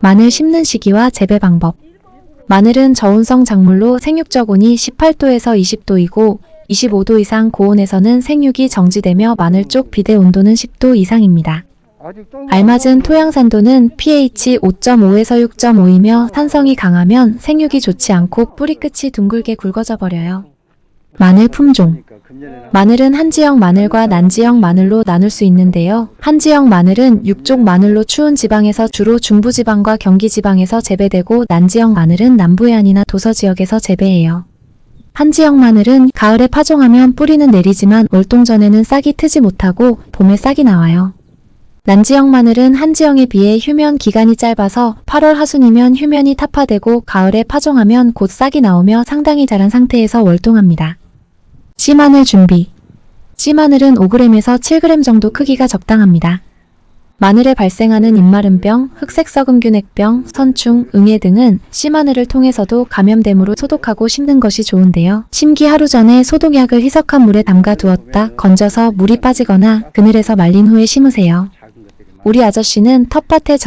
마늘 심는 시기와 재배 방법. 마늘은 저온성 작물로 생육적 온이 18도에서 20도이고 25도 이상 고온에서는 생육이 정지되며 마늘 쪽 비대 온도는 10도 이상입니다. 알맞은 토양 산도는 pH 5.5에서 6.5이며 산성이 강하면 생육이 좋지 않고 뿌리 끝이 둥글게 굵어져 버려요. 마늘 품종. 마늘은 한지형 마늘과 난지형 마늘로 나눌 수 있는데요. 한지형 마늘은 육족 마늘로 추운 지방에서 주로 중부지방과 경기지방에서 재배되고 난지형 마늘은 남부해안이나 도서 지역에서 재배해요. 한지형 마늘은 가을에 파종하면 뿌리는 내리지만 월동 전에는 싹이 트지 못하고 봄에 싹이 나와요. 난지형 마늘은 한지형에 비해 휴면 기간이 짧아서 8월 하순이면 휴면이 타파되고 가을에 파종하면 곧 싹이 나오며 상당히 자란 상태에서 월동합니다. 씨마늘 준비. 씨마늘은 5g에서 7g 정도 크기가 적당합니다. 마늘에 발생하는 잎마름병, 흑색 썩음균액병, 선충, 응애 등은 씨마늘을 통해서도 감염되므로 소독하고 심는 것이 좋은데요. 심기 하루 전에 소독약을 희석한 물에 담가 두었다 건져서 물이 빠지거나 그늘에서 말린 후에 심으세요. 우리 아저씨는 텃밭에 적